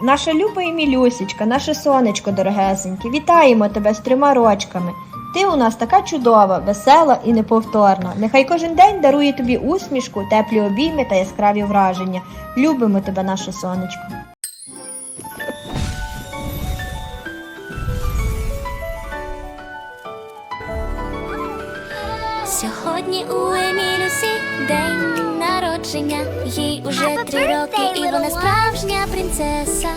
Наша люба Емілюсечка, наше сонечко дорогесеньке, вітаємо тебе з трьома рочками. Ти у нас така чудова, весела і неповторна. Нехай кожен день дарує тобі усмішку, теплі обійми та яскраві враження. Любимо тебе, наше сонечко. Сьогодні у Емілюсі день народження. Їй уже Happy три роки, і вона справжня принцеса.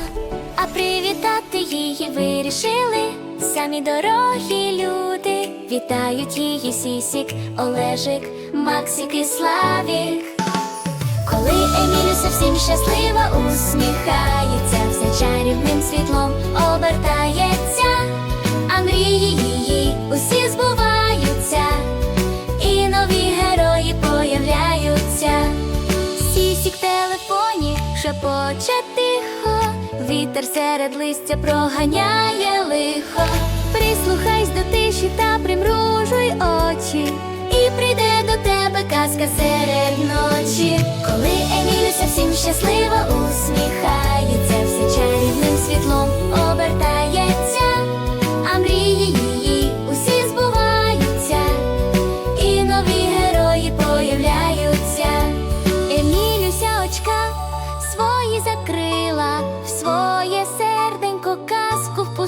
А привітати її вирішили самі дорогі люди. Вітають її Сісік, Олежик, Максик і Славік. Коли Емілюся всім щаслива усміхається, все чарівним світлом обертається, шепоче тихо, вітер серед листя проганяє лихо. Прислухайсь до тиші та примружуй очі, і прийде до тебе казка серед ночі. Коли Емілюся всім щасливо усміхається, все чарівним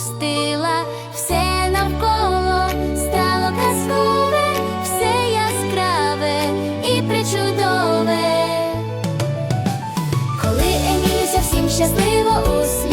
казку все навколо стало казкове, все яскраве і причудове. Коли Емілюся всім щасливо усміхається,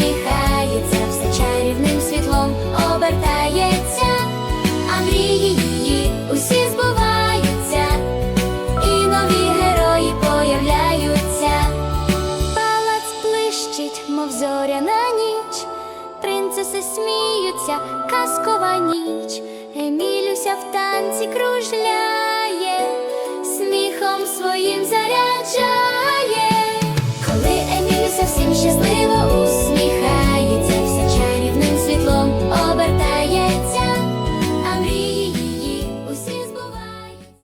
принцеси сміються, казкова ніч, Емілюся в танці кружля.